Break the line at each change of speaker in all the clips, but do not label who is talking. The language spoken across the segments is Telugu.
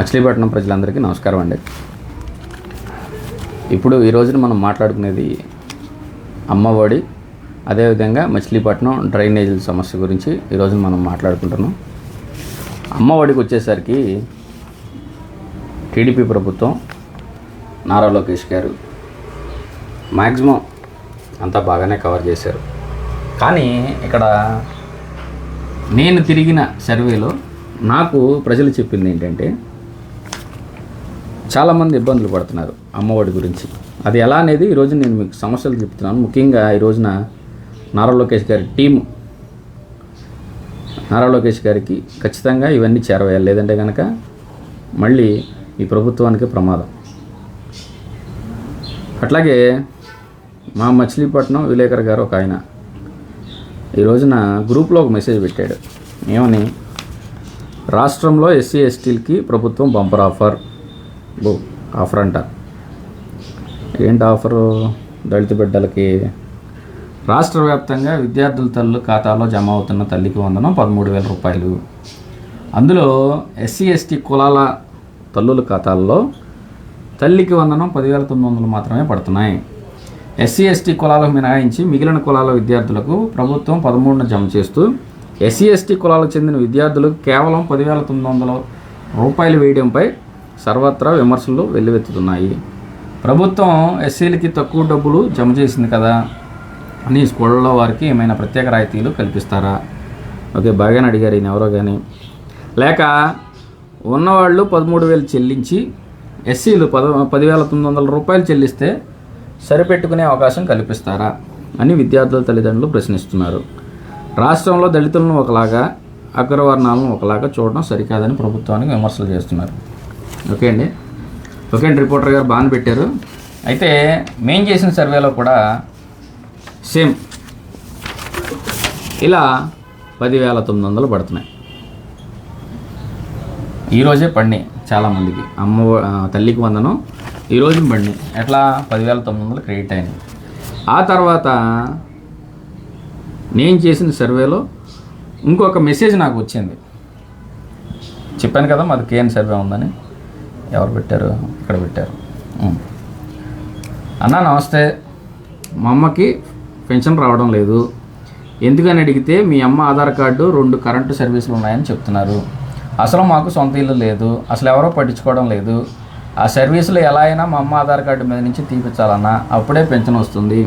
మచిలీపట్నం ప్రజలందరికీ నమస్కారం అండి. ఇప్పుడు ఈ రోజున మనం మాట్లాడుకునేది అమ్మఒడి అదేవిధంగా మచిలీపట్నం డ్రైనేజీల సమస్య గురించి ఈ రోజున మనం మాట్లాడుకుంటున్నాం. అమ్మఒడికి వచ్చేసరికి టీడీపీ ప్రభుత్వం నారా లోకేష్ గారు మ్యాక్సిమం అంతా బాగానే కవర్ చేశారు. కానీ ఇక్కడ నేను తిరిగిన సర్వేలో నాకు ప్రజలు చెప్పింది ఏంటంటే చాలామంది ఇబ్బందులు పడుతున్నారు అమ్మఒడి గురించి. అది ఎలా అనేది ఈరోజు నేను మీకు సమస్యలు చెప్తున్నాను. ముఖ్యంగా ఈ రోజున నారా లోకేష్ గారి టీం నారా లోకేష్ గారికి ఖచ్చితంగా ఇవన్నీ చేరవేయాలి. లేదంటే కనుక మళ్ళీ ఈ ప్రభుత్వానికి ప్రమాదం. అట్లాగే మా మచిలీపట్నం విలేకర్ గారు ఒక ఆయన ఈ రోజున గ్రూప్లో ఒక మెసేజ్ పెట్టాడు. ఏమని? రాష్ట్రంలో ఎస్సీ ఎస్టీలకి ప్రభుత్వం బంపర్ ఆఫర్. బో ఆఫర్ అంట. ఏంటి ఆఫరు? దళిత బిడ్డలకి రాష్ట్ర వ్యాప్తంగా విద్యార్థుల తల్లు ఖాతాలో జమ అవుతున్న తల్లికి వందనం పదమూడు వేల రూపాయలు. అందులో ఎస్సీ ఎస్టీ కులాల తల్లుల ఖాతాల్లో తల్లికి వందనం పదివేల తొమ్మిది వందలు మాత్రమే పడుతున్నాయి. ఎస్సీ ఎస్టీ కులాలకు మినహాయించి మిగిలిన కులాల విద్యార్థులకు ప్రభుత్వం పదమూడున జమ చేస్తూ ఎస్సీ ఎస్టీ కులాలకు చెందిన విద్యార్థులకు కేవలం పదివేల తొమ్మిది వందల రూపాయలు వేయడంపై సర్వత్రా విమర్శలు వెల్లువెత్తుతున్నాయి. ప్రభుత్వం ఎస్సీలకి తక్కువ డబ్బులు జమ చేసింది కదా అని స్కూళ్ళలో వారికి ఏమైనా ప్రత్యేక రాయితీలు కల్పిస్తారా? ఓకే బాగానే అడిగారు ఈయన ఎవరో కానీ లేక ఉన్నవాళ్ళు పదమూడు వేలు చెల్లించి ఎస్సీలు పద పదివేల తొమ్మిది వందల రూపాయలు చెల్లిస్తే సరిపెట్టుకునే అవకాశం కల్పిస్తారా? అని విద్యార్థుల తల్లిదండ్రులు ప్రశ్నిస్తున్నారు. రాష్ట్రంలో దళితులను ఒకలాగా అగ్రవర్ణాలను ఒకలాగా చూడడం సరికాదని ప్రభుత్వానికి విమర్శలు చేస్తున్నారు. ఓకే అండి. ఓకే అండి రిపోర్టర్ గారు బాగానే పెట్టారు. అయితే మేము చేసిన సర్వేలో కూడా సేమ్ ఇలా పదివేల తొమ్మిది వందలు పడుతున్నాయి ఈరోజే పడినాయి చాలామందికి అమ్మ తల్లికి వందనం. ఈరోజు పడినాయి. ఎట్లా? పదివేల తొమ్మిది వందలు క్రెడిట్ అయినాయి ఆ తర్వాత నేను చేసిన సర్వేలో ఇంకొక మెసేజ్ నాకు వచ్చింది. చెప్పాను కదా మాది కేఎన్ సర్వే ఉందని. ఎవరు పెట్టారు? ఇక్కడ పెట్టారు. అన్న అన్నా నమస్తే. మా అమ్మకి పెన్షన్ రావడం లేదు. ఎందుకని అడిగితే మీ అమ్మ ఆధార్ కార్డు రెండు కరెంటు సర్వీసులు ఉన్నాయని చెప్తున్నారు. అసలు మాకు సొంత ఇల్లు లేదు. అసలు ఎవరో పట్టించుకోవడం లేదు. ఆ సర్వీసులు ఎలా అయినా మా అమ్మ ఆధార్ కార్డు మీద నుంచి తీపించాలన్నా అప్పుడే పెన్షన్ వస్తుంది.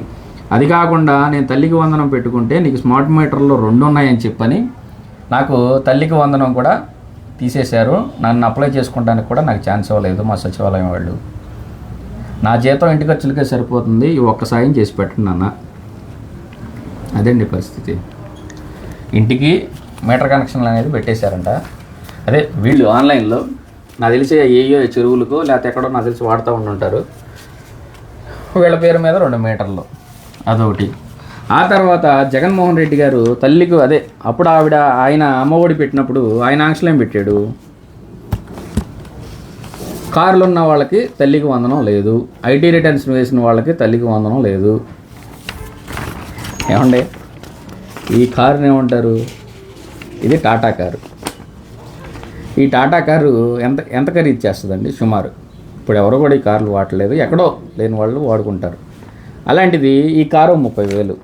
అది కాకుండా నేను తల్లికి వందనం పెట్టుకుంటే నీకు స్మార్ట్ మీటర్లో రెండు ఉన్నాయని చెప్పని నాకు తల్లికి వందనం కూడా తీసేశారు. నన్ను అప్లై చేసుకోవడానికి కూడా నాకు ఛాన్స్ ఇవ్వలేదు మా సచివాలయం వాళ్ళు. నా జీతం ఇంటి ఖర్చులకే సరిపోతుంది. ఈ ఒక్క సాయం చేసి పెట్టండి నాన్న. అదండి పరిస్థితి. ఇంటికి మీటర్ కనెక్షన్లు అనేది పెట్టేశారంట. అదే వీళ్ళు ఆన్లైన్లో నాకు తెలిసి ఏయో చెరువులకు లేకపోతే ఎక్కడో నాకు తెలిసి వాడుతూ ఉండుంటారు. వీళ్ళ పేరు మీద రెండు మీటర్లు. అదొకటి. ఆ తర్వాత జగన్మోహన్ రెడ్డి గారు తల్లికి అదే అప్పుడు ఆవిడ ఆయన అమ్మఒడి పెట్టినప్పుడు ఆయన ఆంక్షలేం పెట్టాడు. కార్లు ఉన్న వాళ్ళకి తల్లికి వందనం లేదు. ఐటీ రిటర్న్స్ వేసిన వాళ్ళకి తల్లికి వందనం లేదు. ఏమండి? ఈ కారుని ఏమంటారు? ఇది టాటా కారు. ఈ టాటా కారు ఎంత ఎంత ఖరీదు చేస్తుందండి? సుమారు. ఇప్పుడు ఎవరు కూడా ఈ కార్లు వాడలేదు ఎక్కడో లేని వాళ్ళు వాడుకుంటారు. అలాంటిది ఈ కారు ముప్పై వేలు.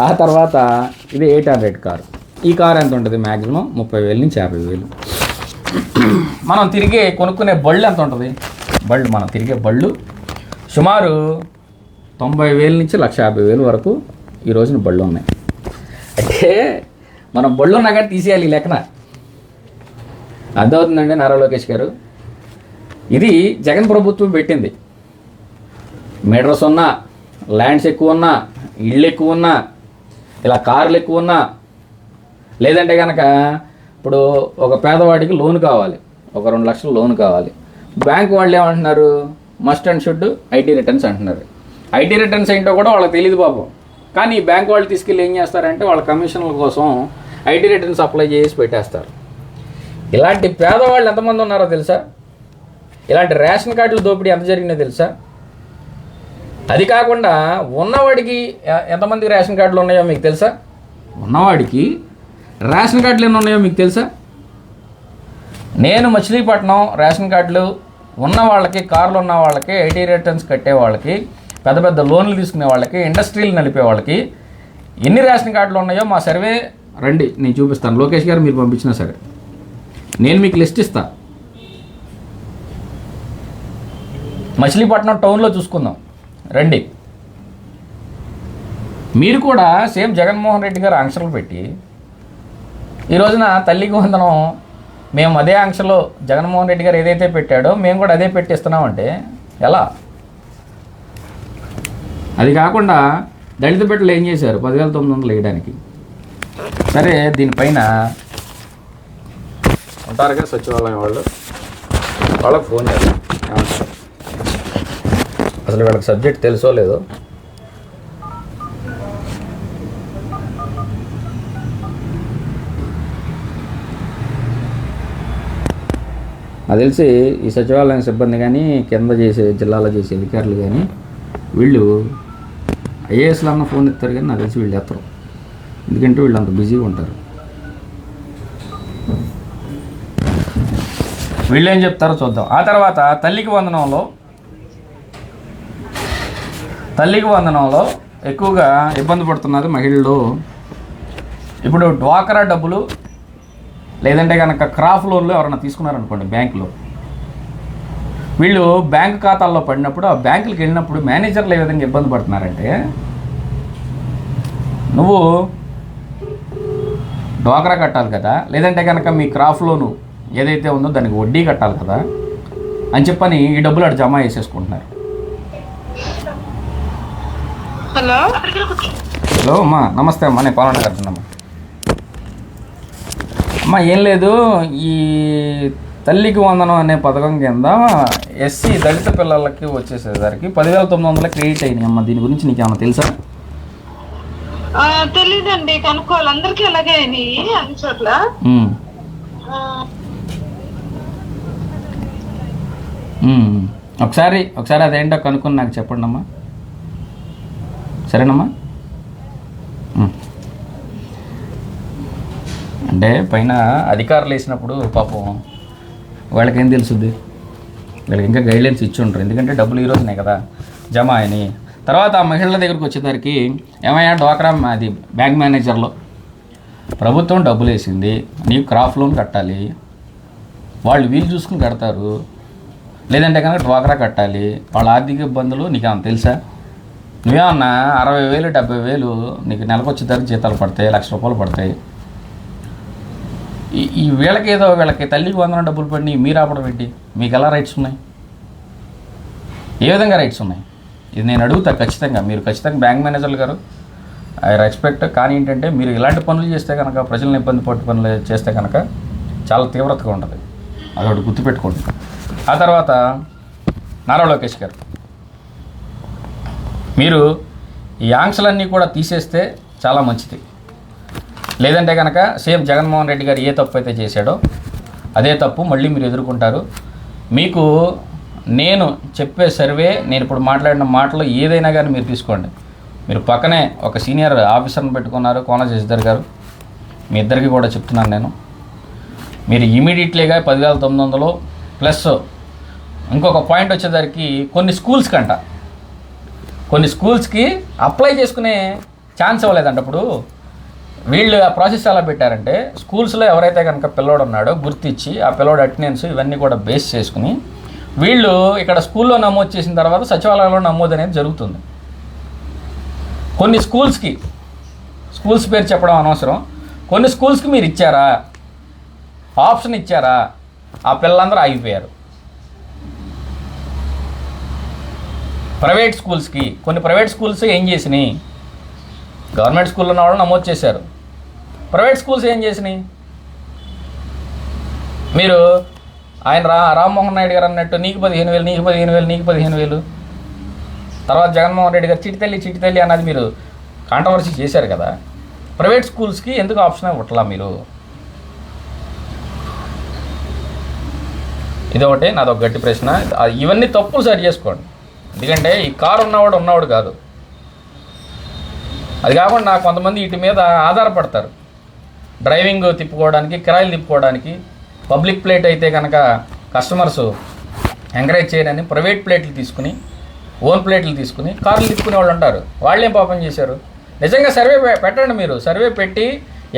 ఆ తర్వాత ఇది ఎయిట్ హండ్రెడ్ కారు. ఈ కారు ఎంత ఉంటుంది మ్యాక్సిమం ముప్పై వేలు నుంచి యాభై వేలు. మనం తిరిగే కొనుక్కునే బళ్ళు ఎంత ఉంటుంది? బళ్ళు మనం తిరిగే బళ్ళు సుమారు తొంభై వేల నుంచి లక్ష యాభై వేలు వరకు ఈ రోజున బళ్ళు ఉన్నాయి. అంటే మనం బళ్ళు ఉన్నా కానీ తీసేయాలి ఈ లెక్కన. అర్థమవుతుందండి నారా లోకేష్ గారు? ఇది జగన్ ప్రభుత్వం పెట్టింది. మీటర్స్ ఉన్నా ల్యాండ్స్ ఎక్కువ ఉన్నా ఇళ్ళు ఎక్కువ ఉన్నా ఇలా కార్లు ఎక్కువ ఉన్నా లేదంటే కనుక ఇప్పుడు ఒక పేదవాడికి లోన్ కావాలి ఒక రెండు లక్షలు లోన్ కావాలి. బ్యాంక్ వాళ్ళు ఏమంటున్నారు? Must and should IT returns అంటున్నారు. ఐటీ రిటర్న్స్ ఏంటో కూడా వాళ్ళకి తెలియదు పాపం. కానీ ఈ బ్యాంక్ వాళ్ళు తీసుకెళ్ళి ఏం చేస్తారంటే వాళ్ళ కమిషన్ల కోసం ఐటీ రిటర్న్స్ అప్లై చేసి పెట్టేస్తారు. ఇలాంటి పేదవాళ్ళు ఎంతమంది ఉన్నారో తెలుసా? ఇలాంటి రేషన్ కార్డుల దోపిడీ ఎంత జరిగిందో తెలుసా? అది కాకుండా ఉన్నవాడికి ఎంతమంది రేషన్ కార్డులు ఉన్నాయో మీకు తెలుసా? ఉన్నవాడికి రేషన్ కార్డులు ఎన్ని ఉన్నాయో మీకు తెలుసా? నేను మచిలీపట్నం రేషన్ కార్డులు ఉన్న వాళ్ళకి కార్లు ఉన్న వాళ్ళకి ఐటీ రిటర్న్స్ కట్టే వాళ్ళకి పెద్ద పెద్ద లోన్లు తీసుకునే వాళ్ళకి ఇండస్ట్రీలు నడిపే వాళ్ళకి ఎన్ని రేషన్ కార్డులు ఉన్నాయో మా సర్వే రండి నేను చూపిస్తాను. లోకేష్ గారు మీరు పంపించినా సరే నేను మీకు లిస్ట్ ఇస్తా. మచిలీపట్నం టౌన్లో చూసుకుందాం. రండి. మీరు కూడా సేమ్ జగన్మోహన్ రెడ్డి గారు ఆంక్షలు పెట్టి ఈ రోజున తల్లికి వందనం మేము అదే ఆంక్షలో జగన్మోహన్ రెడ్డి గారు ఏదైతే పెట్టాడో మేము కూడా అదే పెట్టిస్తున్నామంటే ఎలా? అది కాకుండా దళిత బిడ్డలు ఏం చేశారు? పదివేల తొమ్మిది వందలు వేయడానికి. సరే దీనిపైన ఉంటారు కదా సచివాలయం వాళ్ళు. వాళ్ళకి ఫోన్ చేస్తాం అసలు వీళ్ళకి సబ్జెక్ట్ తెలుసో లేదో. నాకు తెలిసి ఈ సచివాలయం సిబ్బంది కానీ కింద చేసే జిల్లాలో చేసే అధికారులు కానీ వీళ్ళు ఐఏఎస్లో అన్న ఫోన్ ఎత్తారు కానీ నాకు తెలిసి వీళ్ళు ఎత్తరు. ఎందుకంటే వీళ్ళు అంత బిజీగా ఉంటారు. వీళ్ళు ఏం చెప్తారో చూద్దాం. ఆ తర్వాత తల్లికి వందనంలో తల్లికి వందనంలో ఎక్కువగా ఇబ్బంది పడుతున్నారు మహిళలు. ఇప్పుడు డ్వాకరా డబ్బులు లేదంటే కనుక క్రాఫ్ లోన్లు ఎవరైనా తీసుకున్నారనుకోండి బ్యాంకులో. వీళ్ళు బ్యాంక్ ఖాతాల్లో పడినప్పుడు ఆ బ్యాంకులకు వెళ్ళినప్పుడు మేనేజర్లు ఏ విధంగా ఇబ్బంది పడుతున్నారంటే నువ్వు డ్వాక్రా కట్టాలి కదా లేదంటే కనుక మీ క్రాఫ్ లోను ఏదైతే ఉందో దానికి వడ్డీ కట్టాలి కదా అని చెప్పని ఈ డబ్బులు అటు జమ చేసేసుకుంటున్నారు.
హలో.
హలో అమ్మా నమస్తే అమ్మా నేను పవన్ గారుతున్నామ్మా అమ్మా. ఏం లేదు ఈ తల్లికి వందనం అనే పథకం కింద ఎస్సీ దళిత పిల్లలకి వచ్చేసేసరికి పదివేల తొమ్మిది వందల క్రెడిట్ అయినాయి అమ్మా. దీని గురించి నీకు ఏమైనా తెలుసా?
తెలీదండి కనుక్కోవాలి. అందరికీ అలాగే అయినాయి అన్ని చోట్ల.
ఒకసారి ఒకసారి అదేంటో కనుక్కొని నాకు చెప్పండి అమ్మా సరేనమ్మా? అంటే పైన అధికారులు వేసినప్పుడు పాపం వాళ్ళకి ఏం తెలుసుద్ది? వీళ్ళకి ఇంకా గైడ్లైన్స్ ఇచ్చి ఉంటారు ఎందుకంటే డబ్బులు ఈ రోజునే కదా జమ అని తర్వాత ఆ మహిళల దగ్గరికి వచ్చేసరికి ఏమయ్యా డోక్రా అది బ్యాంక్ మేనేజర్లో ప్రభుత్వం డబ్బులు వేసింది నీకు క్రాఫ్ లోన్ కట్టాలి వాళ్ళు వీలు చూసుకుని కడతారు లేదంటే కనుక డ్వాక్రా కట్టాలి వాళ్ళ ఆర్థిక ఇబ్బందులు నీకు ఏమైనా తెలుసా? నువ్వేమన్నా అరవై వేలు డెబ్బై వేలు నీకు నెలకు వచ్చేసరికి జీతాలు పడతాయి లక్ష రూపాయలు పడతాయి. ఈ ఈ వీళ్ళకి ఏదో వీళ్ళకి తల్లికి వందన డబ్బులు పడి మీరు ఆపడం ఏంటి? మీకు ఎలా రైట్స్ ఉన్నాయి? ఏ విధంగా రైట్స్ ఉన్నాయి? ఇది నేను అడుగుతా ఖచ్చితంగా మీరు ఖచ్చితంగా బ్యాంక్ మేనేజర్లు గారు ఐ రెస్పెక్ట్ కానీ ఏంటంటే మీరు ఇలాంటి పనులు చేస్తే కనుక ప్రజలను ఇబ్బంది పట్టు పనులు చేస్తే కనుక చాలా తీవ్రతగా ఉంటుంది. అదొకటి గుర్తుపెట్టుకోండి. ఆ తర్వాత నారా లోకేష్ గారు. మీరు ఈ ఆంక్షలన్నీ కూడా తీసేస్తే చాలా మంచిది. లేదంటే కనుక సేమ్ జగన్మోహన్ రెడ్డి గారు ఏ తప్పు అయితే చేశాడో అదే తప్పు మళ్ళీ మీరు ఎదుర్కొంటారు. మీకు నేను చెప్పే సర్వే నేను ఇప్పుడు మాట్లాడిన మాటలు ఏదైనా కానీ మీరు తీసుకోండి. మీరు పక్కనే ఒక సీనియర్ ఆఫీసర్ని పెట్టుకున్నారు కోన శశిధర్ గారు. మీ ఇద్దరికి కూడా చెప్తున్నాను నేను. మీరు ఇమీడియట్లీగా పదివేల తొమ్మిది వందలు ప్లస్ ఇంకొక పాయింట్ వచ్చేసరికి కొన్ని స్కూల్స్ కంట. కొన్ని స్కూల్స్కి అప్లై చేసుకునే ఛాన్స్ ఇవ్వలేదంట. అప్పుడు వీళ్ళు ఆ ప్రాసెస్ ఎలా పెట్టారంటే స్కూల్స్లో ఎవరైతే కనుక పిల్లోడు ఉన్నాడో గుర్తించి ఆ పిల్లోడు అటెండెన్స్ ఇవన్నీ కూడా బేస్ చేసుకుని వీళ్ళు ఇక్కడ స్కూల్లో నమోదు చేసిన తర్వాత సచివాలయంలో నమోదు అనేది జరుగుతుంది. కొన్ని స్కూల్స్కి స్కూల్స్ పేరు చెప్పడం అనవసరం. కొన్ని స్కూల్స్కి మీరు ఇచ్చారా? ఆప్షన్ ఇచ్చారా? ఆ పిల్లలందరూ ఆగిపోయారు. ప్రైవేట్ స్కూల్స్కి కొన్ని ప్రైవేట్ స్కూల్స్ ఏం చేసినాయి? గవర్నమెంట్ స్కూల్లో ఉన్న వాళ్ళు నమోదు చేశారు. ప్రైవేట్ స్కూల్స్ ఏం చేసినాయి? మీరు ఆయన రా రామ్మోహన్ నాయుడు గారు అన్నట్టు నీకు పదిహేను వేలు నీకు పదిహేను వేలు నీకు పదిహేను వేలు. తర్వాత జగన్మోహన్ రెడ్డి గారు చిటి తల్లి చిటి తల్లి అన్నది మీరు కాంట్రవర్సీ చేశారు కదా. ప్రైవేట్ స్కూల్స్కి ఎందుకు ఆప్షన్ ఇవ్వట్లా మీరు? ఇదొకటి నాదొక గట్టి ప్రశ్న. ఇవన్నీ తప్పులు సరి చేసుకోండి. ఎందుకంటే ఈ కారు ఉన్నవాడు ఉన్నవాడు కాదు. అది కాకుండా కొంతమంది వీటి మీద ఆధారపడతారు. డ్రైవింగ్ తిప్పుకోవడానికి కిరాయిలు తిప్పుకోవడానికి పబ్లిక్ ప్లేట్ అయితే కనుక కస్టమర్స్ ఎంకరేజ్ చేయరని ప్రైవేట్ ప్లేట్లు తీసుకుని ఓన్ ప్లేట్లు తీసుకుని కార్లు తిప్పుకునే వాళ్ళు ఉంటారు. వాళ్ళేం పాపం చేశారు? నిజంగా సర్వే పెట్టండి మీరు. సర్వే పెట్టి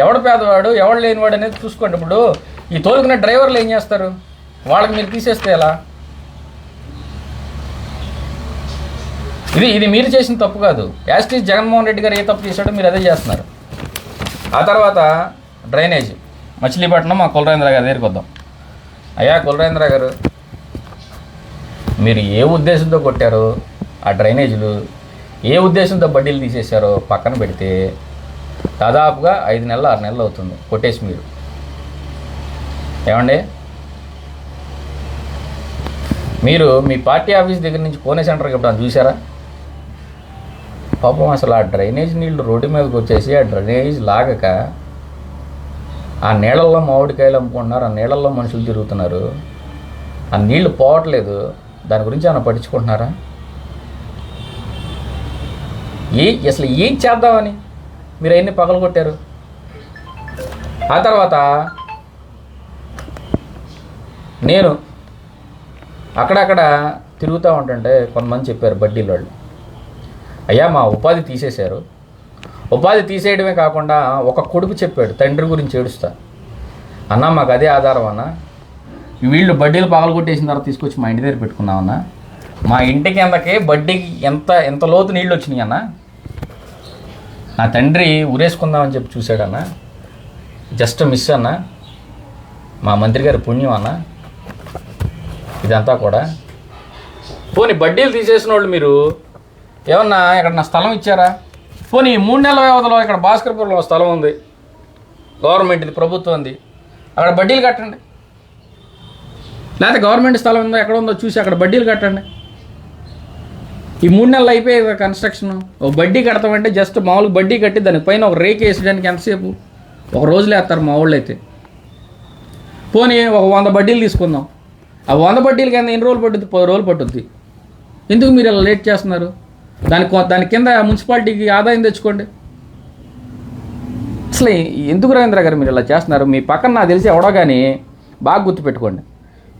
ఎవడు పేదవాడు ఎవడు లేనివాడు అనేది చూసుకోండి. ఇప్పుడు ఈ తోలుకునే డ్రైవర్లు ఏం చేస్తారు? వాళ్ళకి మీరు తీసేస్తే ఎలా? ఇది ఇది మీరు చేసిన తప్పు కాదు. యాస్టీస్ జగన్మోహన్ రెడ్డి గారు ఏ తప్పు చేశాడో మీరు అదే చేస్తున్నారు. ఆ తర్వాత డ్రైనేజ్. మచిలీపట్నం మా కులరేంద్ర గారి దగ్గరికి వద్దాం. అయ్యా కులరేంద్ర గారు మీరు ఏ ఉద్దేశంతో కొట్టారో ఆ డ్రైనేజీలు ఏ ఉద్దేశంతో బడ్డీలు తీసేశారో పక్కన పెడితే దాదాపుగా ఐదు నెలలు ఆరు నెలలు అవుతుంది కొట్టేసి మీరు. ఏమండి? మీరు మీ పార్టీ ఆఫీస్ దగ్గర నుంచి కోనే సెంటర్కి ఎప్పుడైనా చూసారా పాపం అసలు ఆ డ్రైనేజ్ నీళ్ళు రోడ్డు మీదకి వచ్చేసి ఆ డ్రైనేజ్ లాగక ఆ నీళ్ళల్లో మామిడికాయలు అమ్ముకుంటున్నారు ఆ నీళ్ళల్లో మనుషులు తిరుగుతున్నారు. ఆ నీళ్ళు పోవట్లేదు. దాని గురించి ఏమైనా పట్టించుకుంటున్నారా? ఏ అసలు ఏం చేద్దామని? మీరు అవన్నీ పగలగొట్టారు ఆ తర్వాత నేను అక్కడక్కడ తిరుగుతూ ఉంటుంటే కొంతమంది చెప్పారు బడ్డీల వాళ్ళు అయ్యా మా ఉపాధి తీసేశారు. ఉపాధి తీసేయడమే కాకుండా ఒక కొడుకు చెప్పాడు తండ్రి గురించి ఏడుస్తా. అన్న మాకు అదే ఆధారం అన్న. వీళ్ళు బడ్డీలు పగలగొట్టేసిన తర్వాత తీసుకొచ్చి మా ఇంటి దగ్గర పెట్టుకున్నామన్నా మా ఇంటి కిందకి బడ్డీకి ఎంత ఎంత లోతు నీళ్ళు వచ్చినాయి అన్న. నా తండ్రి ఉరేసుకుందామని చెప్పి చూశాడన్న జస్ట్ మిస్ అన్న. మా మంత్రి గారి పుణ్యం అన్న. ఇదంతా కూడా. పోనీ బడ్డీలు తీసేసిన వాళ్ళు మీరు ఏమన్నా ఇక్కడ నా స్థలం ఇచ్చారా? పోనీ మూడు నెలల వ్యవధిలో ఇక్కడ భాస్కర్పురంలో స్థలం ఉంది. గవర్నమెంట్ది ప్రభుత్వంది. అక్కడ బడ్డీలు కట్టండి. లేకపోతే గవర్నమెంట్ స్థలం ఉందో ఎక్కడ ఉందో చూసి అక్కడ బడ్డీలు కట్టండి. ఈ మూడు నెలలు అయిపోయాయి కన్స్ట్రక్షన్ ఒక బడ్డీ కడతామంటే జస్ట్ మామూలుగా బడ్డీ కట్టి దానిపైన పైన ఒక రేక్ వేసడానికి ఎంతసేపు? ఒక రోజులో వేస్తారు మా వాళ్ళు అయితే. పోనీ ఒక వంద బడ్డీలు తీసుకుందాం. ఆ వంద బడ్డీలు కింద ఎన్ని రోజులు పట్టుద్ది పది రోజులు పట్టుద్ది. ఎందుకు మీరు ఇలా లేట్ చేస్తున్నారు? దాని కొ- దాని కింద మున్సిపాలిటీకి ఆదాయం తెచ్చుకోండి. అసలు ఎందుకు రవీంద్ర గారు మీరు ఇలా చేస్తున్నారు? మీ పక్కన నాకు తెలిసి ఎవడో కానీ బాగా గుర్తుపెట్టుకోండి.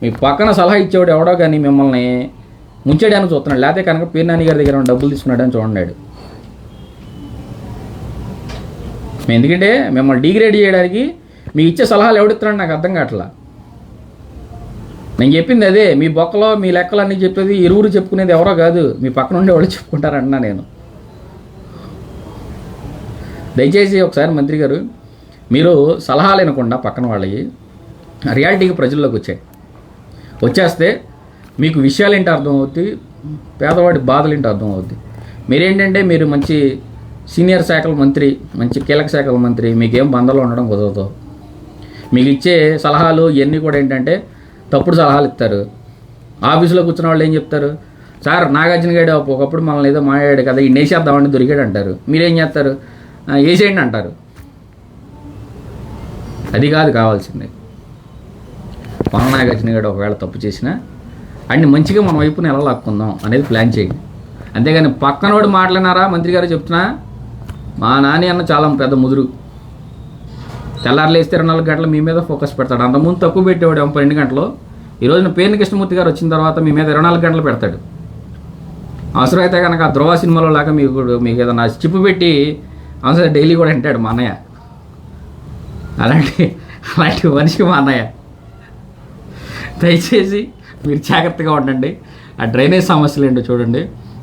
మీ పక్కన సలహా ఇచ్చేవాడు ఎవడో కానీ మిమ్మల్ని ముంచేయడానికి చూస్తున్నాడు. లేకపోతే కనుక పీర్నాని గారి దగ్గర డబ్బులు తీసుకున్నాడని చూడండి. మేము ఎందుకంటే మిమ్మల్ని డిగ్రేడ్ చేయడానికి మీకు ఇచ్చే సలహాలు ఎవడిస్తున్నాడు నాకు అర్థం కావట్లా. నేను చెప్పింది అదే మీ బొక్కలో మీ లెక్కలు అన్నీ చెప్పేది ఇరువురు చెప్పుకునేది ఎవరో కాదు మీ పక్కన ఉండే వాళ్ళు చెప్పుకుంటారన్నా నేను. దయచేసి ఒకసారి మంత్రి గారు మీరు సలహాలు వినకుండా పక్కన వాళ్ళకి రియాలిటీకి ప్రజల్లోకి వచ్చాయి. వచ్చేస్తే మీకు విషయాలు ఏంటి అర్థం అవుద్ది పేదవాడి బాధలు ఏంటి అర్థం అవుద్ది మీరేంటంటే మీరు మంచి సీనియర్ శాఖల మంత్రి మంచి కీలక శాఖల మంత్రి మీకేం బంధంలో ఉండడం కుదరదు. మీకు ఇచ్చే సలహాలు ఇవన్నీ కూడా ఏంటంటే తప్పుడు సలహాలు ఇస్తారు. ఆఫీసులో కూర్చున్న వాళ్ళు ఏం చెప్తారు? సార్ నాగార్జున గారు ఒకప్పుడు మనల్ని ఏదో మాట్లాడాడు కదా ఈ నేసేద్దామని దొరికాడు అంటారు. మీరేం చేస్తారు? వేసేయండి అంటారు. అది కాదు కావాల్సింది. పవన్ నాగార్జున గారు ఒకవేళ తప్పు చేసినా అన్ని మంచిగా మన వైపున ఎలా లాక్కుందాం అనేది ప్లాన్ చేయండి. అంతేగాని పక్కనోడు మాట్లాడినారా? మంత్రి గారు చెప్తున్నా మా నాని అన్న చాలా పెద్ద ముదురు. తెల్లారులేస్తే రెండు నాలుగు గంటలు మీ మీద ఫోకస్ పెడతాడు. అంతకుముందు తక్కువ పెట్టేవాడు ఏమో పన్నెండు గంటలు. ఈ రోజున పేర్ని కృష్ణమూర్తి గారు వచ్చిన తర్వాత మీ మీద ఇరవై నాలుగు గంటలు పెడతాడు. అవసరమైతే కనుక ఆ ధ్రువ సినిమాలో లాగా మీకు మీకు ఏదైనా చిప్పు పెట్టి అవసరం డైలీ కూడా అంటాడు మా అన్నయ్య. అలాంటి అలాంటి మనిషి మా అన్నయ్య. దయచేసి మీరు జాగ్రత్తగా ఉండండి. ఆ డ్రైనేజ్ సమస్యలు ఏంటో చూడండి.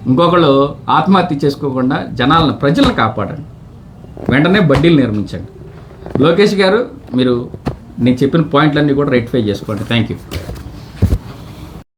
ఇంకొకళ్ళు ఆత్మహత్య చేసుకోకుండా జనాలను ప్రజలను కాపాడండి. వెంటనే బడ్డీలు నిర్మించండి. లోకేష్ గారు మీరు నేను చెప్పిన పాయింట్లన్నీ కూడా రెక్టిఫై చేసుకోండి. Thank you